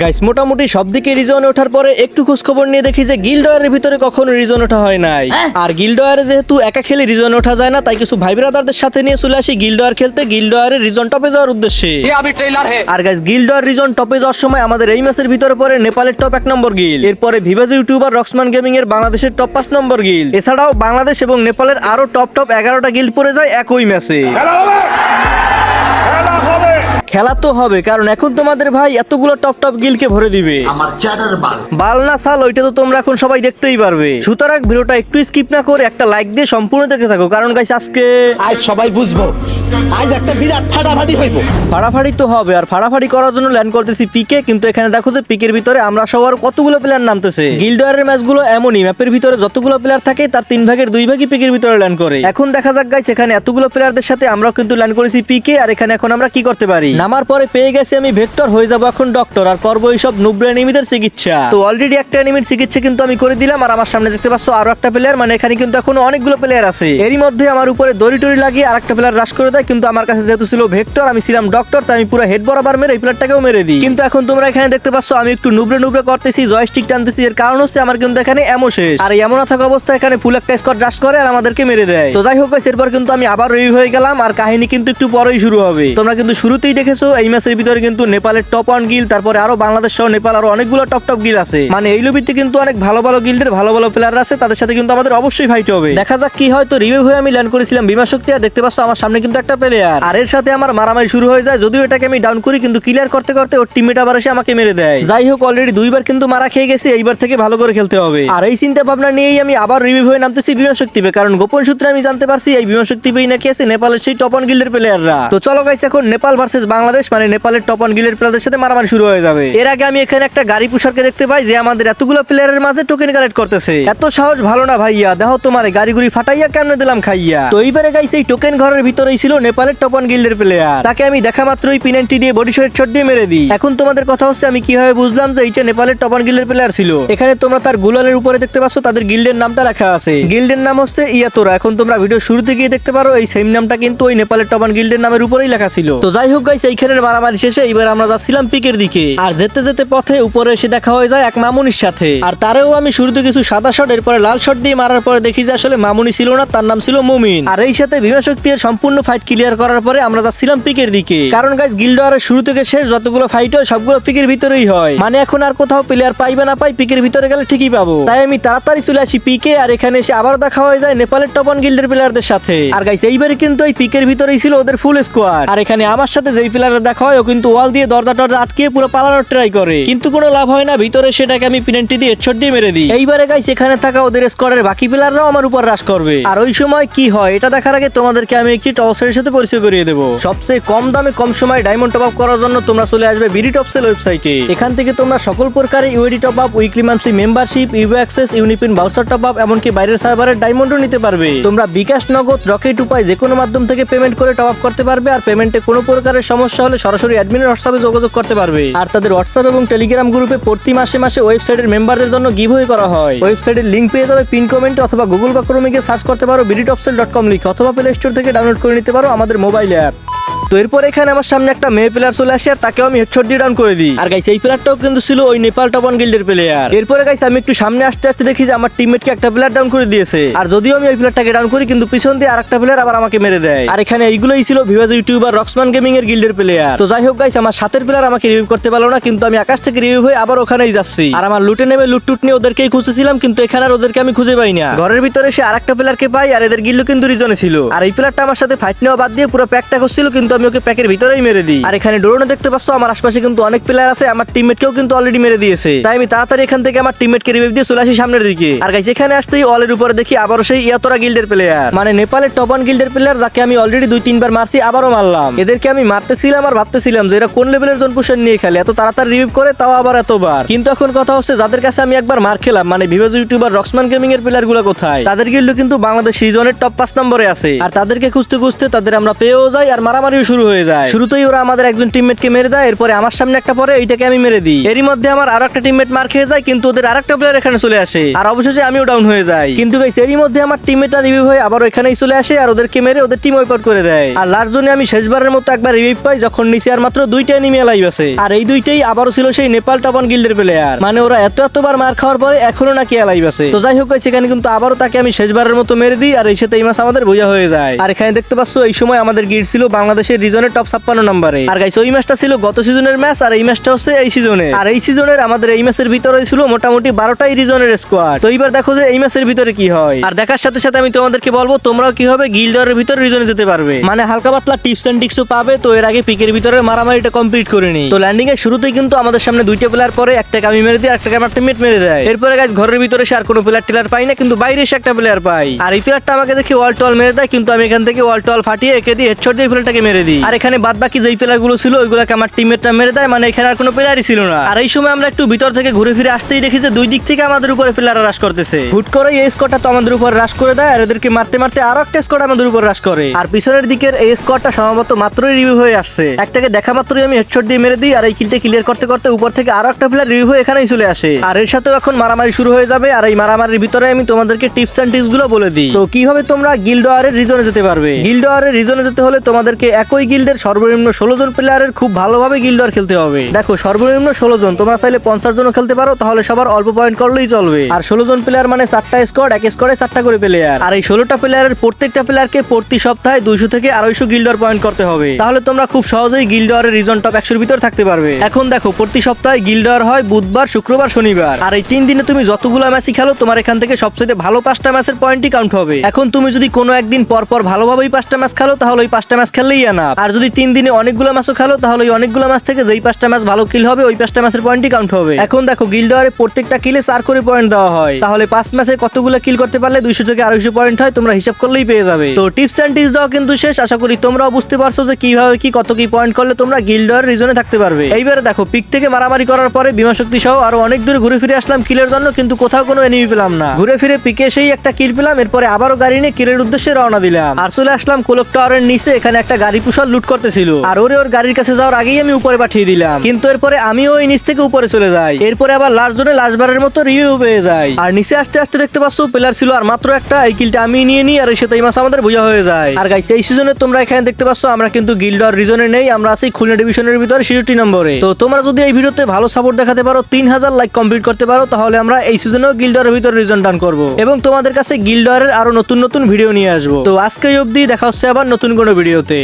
Guys মোটামুটি সব দিকে রিজন ওঠার পরে একটু খোঁজ খবর নিয়ে দেখি যে গিল্ডওয়ারের ভিতরে কখনো রিজন ওঠা হয় নাই। আর গিল্ডওয়ারে যেহেতু একা খেলে রিজন ওঠা যায় না তাই কিছু ভাই ব্রাদারদের সাথে নিয়ে চলে আসি গিল্ডওয়ার খেলতে। গিল্ডওয়ারের রিজন টপে যাওয়ার উদ্দেশ্যে। আর গাইস গিল্ডওয়ার রিজন টপে যাওয়ার সময় আমাদের এই ম্যাচের ভিতরে পরে নেপালের টপ এক নম্বর গিল এরপরে ভিভাজ ইউটিউবার রক্সমান গেমিং এর বাংলাদেশের টপ পাঁচ নম্বর গিল এছাড়াও বাংলাদেশ এবং নেপালের আরও টপ টপ এগারোটা গিল পড়ে যায় একই ম্যাচে খেলা তো হবে কারণ এখন তোমাদের ভাই এতগুলো টপ টপ গিলকে ভরে দিবে। বাল। না সাল ওইটা তো তোমরা এখন সবাই দেখতেই পারবে। সুতরাং ভিডিওটা একটু স্কিপ না করে একটা লাইক দিয়ে সম্পূর্ণ দেখে থাকো কারণ গাইস আজকে আজ সবাই বুঝব। আজ একটা বিরাট ফাটাফাটি হইব। ফাড়াফাড়ি তো হবে, আর ফাড়াফাড়ি করার জন্য ল্যান্ড করতেছি পিকে, কিন্তু এখানে দেখো যে পিকের ভিতরে আমরা সবার কতগুলো প্লেয়ার নামতেছে। গিল্ডারের ম্যাচগুলো এমনই ম্যাপের ভিতরে যতগুলো প্লেয়ার থাকে, তার তিন ভাগের দুই ভাগই পিকের ভিতরে ল্যান্ড করে। এখন দেখা যাক এখানে এতগুলো প্লেয়ারদের সাথে কিন্তু ল্যান্ড করেছি পিকে, আর এখানে এখন আমরা কি করতে পারি? নামার পরে পেয়ে গেছি আমি ভেক্টর, হয়ে যাব এখন ডক্টর আর করব এইসব নুব্র এনিমিদের চিকিৎসা। তো অলরেডি একটা এনিমির চিকিৎসা কিন্তু আমি করে দিলাম, আর আমার সামনে দেখতে পাচ্ছ আরও একটা প্লেয়ার মানে এখানে কিন্তু এখনও অনেকগুলো প্লেয়ার আছে। এরই মধ্যে আমার উপরে দড়ি টড়ি লাগিয়ে আর একটা প্লেয়ার রাশ করে দেয় কিন্তু আমার কাছে যেহেতু ছিল ভেক্টর, আমি ছিলাম ডক্টর তাই আমি পুরো হেড বরাবর মেরে এই প্লেয়ারটাকেও মেরে দিই। কিন্তু এখন তোমরা এখানে দেখতে পাচ্ছ, আমি একটু নুবরে নুবরে করতেছি জয়স্টিক টানতেছি, এর কারণ হচ্ছে আমার কিন্তু এখানে এমন শেষ। আর এমন থাকা অবস্থায় এখানে ফুল একটা স্কট রাশ করে আর আমাদেরকে মেরে দেয়। তো যাই হোক এরপর কিন্তু আমি আবার রেডি হয়ে গেলাম, আর কাহিনী কিন্তু একটু পরেই শুরু হবে। তোমরা কিন্তু শুরুতেই দেখেছ, এই ম্যাচের ভিতরে কিন্তু নেপালের টপ ওয়ান গিল তারপরে আরও বাংলাদেশ সহ নেপাল আরও অনেকগুলো টপ টপ গিল আছে। মানে এই লবিতে কিন্তু অনেক ভালো ভালো গিল্ডের ভালো ভালো প্লেয়ার আছে, তাদের সাথে কিন্তু আমাদের অবশ্যই ফাইট হবে। দেখা যাক কি হয়। তো রিভিউ হয়ে আমি ল্যান্ড করেছিলাম বিমা শক্তি, আর দেখতে পাচ্ছ আমার সামনে কিন্তু একটা প্লেয়ার আর এর সাথে আমার মারামারি শুরু হয়ে যায়, যদিও এটাকে আমি ডাউন করি, কিন্তু ক্লিয়ার করতে করতে ওর টিমমেট আবার এসে আমাকে মেরে দেয়। যাই হোক অলরেডি দুইবার কিন্তু মারা খেয়ে গেছি, এইবার থেকে ভালো করে খেলতে হবে। আর এই চিন্তা ভাবনা নিয়েই আমি আবার রিভিউ হয়ে নামতেছি বিমান শক্তি পেয়ে কারণ গোপন সূত্রে আমি জানতে পারছি এই বিমান শক্তি পেয়ে নাকি আছে নেপালের সেই টপ অন গিল্ডের প্লেয়াররা তো চলো গাইছে এখন নেপাল ভার্সেস বাংলাদেশ মানে নেপালের টপ অন গিল্ডের প্লেয়ারদের সাথে মারামারি শুরু হয়ে যাবে। এর আগে আমি এখানে একটা গাড়ি পুষারকে দেখতে পাই, যে আমাদের এতগুলো প্লেয়ারের মাঝে টোকেন কালেক্ট করতেছে। এত সাহস, ভালো না ভাইয়া দেখো তোমার গাড়ি গুড়ি ফাটাইয়া কেমনে দিলাম খাইয়া? তো এইবারে গাইছে এই টোকেন ঘরের ভিতরেই ছিল নেপালের টপ অন গিল্ডের প্লেয়ার তাকে আমি দেখা মাত্রই পিনান্টি দিয়ে বডি শট শট দিয়ে মেরে দিই। এখন তোমাদের কথা হচ্ছে, আমি কীভাবে বুঝলাম যে এইটা নেপালের টপ অন গিল্ডের প্লেয়ার ছিল? এখানে তোমরা তার গুলালের উপরে দেখতে পাচ্ছ, তাদের গিল্ডের নামটা লেখা আছে। গিল্ডের নাম হচ্ছে ইয়াতোরা। এখন তোমরা ভিডিও শুরুতে গিয়ে দেখতে পারো, এই সেম নামটা কিন্তু ওই নেপালের টপ অন গিল্ডের নামের উপরেই লেখা ছিল। তো যাই হোক গাইছে এইখানের মারামারি শেষে এবার আমরা যাচ্ছিলাম পিকের দিকে। আর যেতে যেতে পথে উপরে এসে দেখা হয়ে যায় এক মামুনির সাথে। আর তারেও আমি শুরুতে কিছু সাদা শট এরপরে লাল শট দিয়ে মারার পরে দেখি যে আসলে মামুনি ছিল না, তার নাম ছিল মুমিন। আর এই সাথে ভীমা শক্তি সম্পূর্ণ ফাইট ক্লিয়ার করার পরে আমরা যাচ্ছিলাম পিকের দিকে। কারণ গাইজ গিল্ডওয়ারের শুরু থেকে শেষ, যতগুলো ফাইট হয়, সবগুলো পিকের ভিতরেই হয়। মানে এখন আর কোথাও প্লেয়ার পাইবে না পাই, পিকের ভিতরে গেলে ঠিকই পাবো। তাই আমি তাড়াতাড়ি চলে আসি পিকে, আর এখানে এসে আবার দেখা হয়ে যায় নেপালের টপন গিল্ডের প্লেয়ারদের সাথে। আর গাইস এইবারে কিন্তু ওই পিকের ভিতরেই ছিল ওদের ফুল স্কোয়াড আর এখানে আমার সাথে যেই প্লেয়ার দেখা হয়, ও কিন্তু ওয়াল দিয়ে দরজা টরজা আটকে পুরো পালানোর ট্রাই করে। কিন্তু কোনো লাভ হয় না, ভিতরে সেটাকে আমি পেনাল্টি দিয়ে হেডশট দিয়ে মেরে দিই। এইবারে গাইস এখানে থাকা ওদের স্কোয়াডের বাকি প্লেয়াররাও আমার উপর রাশ করবে। আর ওই সময় কি হয়, এটা দেখার আগে তোমাদেরকে আমি একটি টপসের সাথে পরিচয় করিয়ে দেবো। সবচেয়ে কম দামে কম সময় ডায়মন্ড টপ আপ করার জন্য তোমরা চলে আসবে বিডি টপসেল ওয়েবসাইটে এখান থেকে তোমরা সকল প্রকারের UD top up weekly monthly membership you access UniPin browser top up এমনকি বাইরের সার্ভারের ডায়মন্ডও নিতে পারবে। তোমরা বিকাশ, নগদ, রকেট উপায় যে কোনো মাধ্যম থেকে পেমেন্ট করে টপ আপ করতে পারবে আর পেমেন্টে কোনো প্রকারের সমস্যা হলে সরাসরি অ্যাডমিনের হোয়াটসঅ্যাপে যোগাযোগ করতে পারবে। আর তাদের হোয়াটসঅ্যাপ এবং টেলিগ্রাম গ্রুপে প্রতি মাসে মাসে ওয়েবসাইটের মেম্বারদের জন্য গিভ গিভওয়ে করা হয়। ওয়েবসাইটের লিংক পেয়ে যাবে পিন কমেন্টে অথবা গুগল বা ক্রোমে সার্চ করতে পারো বিডিটপসেল ডট কম লিখে অথবা প্লে স্টোর থেকে ডাউনলোড করে নিতে পারো। আমাদের মোবাইল অ্যাপ। তো এরপর এখানে আমার সামনে একটা মেয়ে প্লেয়ার চলে আসে আর তাকেও আমি হেডশট দিয়ে ডাউন করে দিই। আর গাইস এই প্লেয়ারটাও কিন্তু ছিল ওই নেপাল টপন গিল্ডের প্লেয়ার এরপরে গাইস আমি একটু সামনে আসতে আসতে দেখি যে আমার টিমমেটকে একটা প্লেয়ার ডাউন করে দিয়েছে। আর যদিও আমি ওই প্লেয়ারটাকে ডাউন করি কিন্তু পিছন দিয়ে আরেকটা প্লেয়ার আবার আমাকে মেরে দেয়। আর এখানে এইগুলোই ছিল ভিভাজ ইউটিউবার রক্সমান গেমিং এর গিল্ডের প্লেয়ার তো যাই হোক গাইস আমার সাথের প্লেয়ার আমাকে রিভিউ করতে পারল না কিন্তু আমি আকাশ থেকে রিভিউ হয়ে আবার ওখানেই যাচ্ছি। আর আমার লুটে নেমে লুট টুট নিয়ে ওদেরকেই খুঁজতেছিলাম কিন্তু এখানে আর ওদেরকে আমি খুঁজে পাই না। ঘরের ভিতরে সে আরেকটা প্লেয়ারকে পাই আর এদের গিল্ড কিন্তু রিজনে ছিল। আর এই প্লেয়ারটা আমার সাথে ফাইট নেওয়া বাদ দিয়ে পুরো প্যাকটা করছিল কিন্তু আমি ওকে প্যাকের ভিতরেই মেরে দিই। আর এখানে ড্রোনে দেখতে পাচ্ছ, আমার আশপাশে কিন্তু অনেক প্লেয়ার আছে, আমার টিমমেটকেও কিন্তু অলরেডি মেরে দিয়েছে। তাই আমি তাড়াতাড়ি এখান থেকে আমার টিমমেটকে রিভিউ দিয়ে চলে আসি সামনের দিকে। আর গাইস এখানে আসতেই অলের উপরে দেখি আবারও সেই ইয়াতরা গিল্ডের প্লেয়ার মানে নেপালের টপন গিল্ডের প্লেয়ার যাকে আমি অলরেডি দুই, তিনবার মারছি, আবারও মারলাম। এদেরকে আমি মারতেছিলাম আর ভাবতেছিলাম যে এরা কোন লেভেলের জন পুষার নিয়ে খেলে, এত তাড়াতাড়ি রিভিউ করে, তাও আবার এতবার। কিন্তু এখন কথা হচ্ছে, যাদের কাছে আমি একবার মার খেলাম মানে ভিভাজ ইউটিউবার রক্সমান গেমিং এর প্লেয়ারগুলো কোথায়? তাদের গিল্ড কিন্তু বাংলাদেশ রিজনের টপ পাঁচ নম্বরে আছে। আর তাদেরকে খুঁজতে খুঁজতে তাদের আমরা পেয়েও যাই আর মারামারিও শুরু হয়ে যায়। শুরুতেই ওরা আমাদের একজন টিমমেটকে মেরে দেয়, এরপরে আমার সামনে একটা পরে এইটাকে আমি মেরে দিই। এরই মধ্যে আমার আর একটা টিমমেট মার খেয়ে যায়, কিন্তু ওদের আরেকটা প্লেয়ার এখানে চলে আসে। আর অবশেষে আমিও ডাউন হয়ে যাই। কিন্তু গাইস এরই মধ্যে আমার টিমমেটটা রিভিউ হয়ে আবার এখানেই চলে আসে আর ওদেরকে মেরে ওদের টিম ওয়াইপ আউট করে দেয়। আর লাস্ট জোনে আমি শেষবারের মতো একবার রিভিউ পাই, যখন নিচে আর মাত্র দুইটা এনিমি লাইভ আছে। আর এই দুইটাই আবারও ছিল সেই নেপাল টাপান গিল্ডের প্লেয়ার মানে ওরা এত এতবার মার খাওয়ার পরে এখনও নাকি লাইভ আছে। তো যাই হোক সেখানে কিন্তু আবারও তাকে আমি শেষবারের মতো মেরে দিই, আর এই সাথে এই মাস আমাদের বোঝা হয়ে যায়। আর এখানে দেখতে পাচ্ছ, এই সময় আমাদের গিল্ড ছিল বাংলাদেশের রিজনের টপ ছাপ্পান্ন নম্বরে আর গাইস ওই ম্যাচটা ছিল গত সিজনের ম্যাচ আর এই ম্যাচটা হচ্ছে এই সিজনে আর এই সিজনের আমাদের এই ম্যাচের ভিতরে ছিল মোটামুটি বারোটাই রিজনের স্কোয়াড তো এইবার দেখো যে এই ম্যাচের ভিতরে কি হয়। আর দেখার সাথে সাথে আমি তোমাদেরকে বলব, তোমরাও কি হবে গিল্ডারের ভিতরে রিজনে যেতে পারবে। মানে হালকা পাতলা টিপস এন্ড টিক্সও পাবে, তো এর আগে পিকের ভিতরে মারামারিটা কমপ্লিট করে নি তো ল্যান্ডিং এর শুরুতেই কিন্তু আমাদের সামনে দুইটা প্লেয়ার পরে একটা আমি মেরে দিই একটাকে আমার টিমমেট মেরে দেয়। এরপরে গাছ ঘরের ভিতরে সে আর কোনো প্লেয়ার টিলার পাই না, কিন্তু বাইরে এসে একটা প্লেয়ার পাই। আর এই প্লেয়ারটা আমাকে দেখে ওয়াল টল মেরে দেয়, কিন্তু আমি এখান থেকে ওয়াল টল ফাটিয়ে একে দিয়ে হেডশট দিয়ে প্লেয়ারটাকে মেরে দিই। আর এখানে বাদ বাকি যেই প্লেয়ারগুলো ছিল ওইগুলোকে আমার টিমমেটটা মেরে দেয় মানে এখানে আর কোনো প্লেয়ারই ছিল না। আর এই সময় আমরা একটু ভিতর থেকে ঘুরে ফিরে আসতেই দেখি যে দুই দিক থেকে আমাদের উপরে প্লেয়ার রাশ করতেছে। হুট করে এই স্কোরটা তো আমাদের উপর রাশ করে দেয় আর এদেরকে মারতে মারতে আরও একটা স্কোর আমাদের উপর রাশ করে। আর পিছনের দিকের এই স্কোরটা সম্ভবত মাত্রই রিভিউ হয়ে আসছে। একটাকে দেখা মাত্রই আমি হেডশট দিয়ে মেরে দিই আর এই কিলটা ক্লিয়ার করতে করতে উপর থেকে আরও একটা প্লেয়ার রিভিউ হয়ে এখানেই চলে আসে। আর এর সাথেও এখন মারামারি শুরু হয়ে যাবে আর এই মারামারির ভিতরে আমি তোমাদেরকে টিপস এন্ড টিপসগুলো বলে দিই। তো কীভাবে তোমরা গিল্ড ওয়ারের রিজনে যেতে পারবে? গিল্ড ওয়ারের রিজনে যেতে হলে তোমাদেরকে একই গিল্ডের সর্বনিম্ন ষোলো জন প্লেয়ারের খুব ভালোভাবে গিল্ড খেলতে হবে। দেখো, সর্বনিম্ন ষোলো জন, তোমরা চাইলে পঞ্চাশ জনও খেলতে পারো, তাহলে সবার অল্প পয়েন্ট করলেই চলবে। আর ষোলো জন প্লেয়ার মানে চারটা স্কোয়াড এক স্কোয়াডে চারটা করে প্লেয়ার আর এই ষোলোটা প্লেয়ারের প্রত্যেকটা প্লেয়ারকে প্রতি সপ্তাহে দুইশো থেকে আড়াইশো গিল্ডর পয়েন্ট করতে হবে। তাহলে তোমরা খুব সহজেই গিল্ডওয়ারের রিজন টপ একশোর ভিতর থাকতে পারবে। এখন দেখো, প্রতি সপ্তাহে গিল্ডওয়ার হয় বুধবার, শুক্রবার, শনিবার। আর এই তিন দিনে তুমি যতগুলো ম্যাচই খেলো, তোমার এখান থেকে সবচেয়ে ভালো পাঁচটা ম্যাচের পয়েন্টই কাউন্ট হবে। এখন তুমি যদি কোনো একদিন পর পর ভালোভাবেই পাঁচটা ম্যাচ খেলো, তাহলে ওই পাঁচটা ম্যাচ খেললেই না। আর যদি তিন দিনে অনেকগুলো ম্যাচও খেলো তাহলে ওই অনেকগুলো ম্যাচ থেকে যেই পাঁচটা ম্যাচ ভালো কিল হবে ওই পাঁচটা ম্যাচের পয়েন্টই কাউন্ট হবে। এখন দেখো গিল্ডওয়ারে প্রত্যেকটা কিলে চার করে পয়েন্ট দেওয়া হয়। তাহলে পাঁচ ম্যাচে কতগুলো কিল করতে পারলে দুইশো থেকে আড়াইশো পয়েন্ট হয় তোমরা হিসাব করলেই পেয়ে যাবে। তো টিপস এন্ড টিপস দেওয়া কিন্তু শেষ। আশা করি তোমরাও বুঝতে পারছ যে কীভাবে কি কত কি পয়েন্ট করলে তোমরা গিল্ডওয়ার রিজনে থাকতে পারবে। এইবারে দেখো পিক থেকে মারামারি করার পরে বিমা শক্তি সহ আরও অনেক দূরে ঘুরে ফিরে আসলাম কিলের জন্য কিন্তু কোথাও কোনো এনিমি পেলাম না। ঘুরে ফিরে পিকে সেই একটা কিল পেলাম এরপরে আবারও গাড়ি নিয়ে কিলের উদ্দেশ্যে রওনা দিলাম। আর চলে আসলাম কোলক টাওয়ারের নিচে এখানে একটা গাড়ি কুশল লুট করতেছিল। আর ওরে ওর গাড়ির কাছে যাওয়ার আগেই আমি উপরে পাঠিয়ে দিলাম। কিন্তু এরপরে আমিও ওই নিচ থেকে উপরে চলে যাই। এরপরে আবার লাস্ট জোনে লাস্টবারের মতো রিভিউ পেয়ে যাই। আর নিচে আসতে আসতে দেখতে পাচ্ছ প্লেয়ার ছিল আর মাত্র একটা এই কিলটা আমি নিয়ে নিই আর এই সাথে এই মাস আমাদের বোঝা হয়ে যায়। আর গাইস এই সিজনে তোমরা এখানে দেখতে পাচ্ছ, আমরা কিন্তু গিল্ডর রিজনে নেই, আমরা আছি খুলনা ডিভিশনের ভিতরে ছিষট্টি নম্বরে। তো তোমরা যদি এই ভিডিওতে ভালো সাপোর্ট দেখাতে পারো তিন হাজার লাইক কমপ্লিট করতে পারো, তাহলে আমরা এই সিজনেও গিল্ডরের ভিতরে রিজন ডান করব। এবং তোমাদের কাছে গিল্ডরের আরও নতুন নতুন ভিডিও নিয়ে আসব। তো আজকে অবধি দেখা হচ্ছে আবার নতুন কোনো ভিডিওতে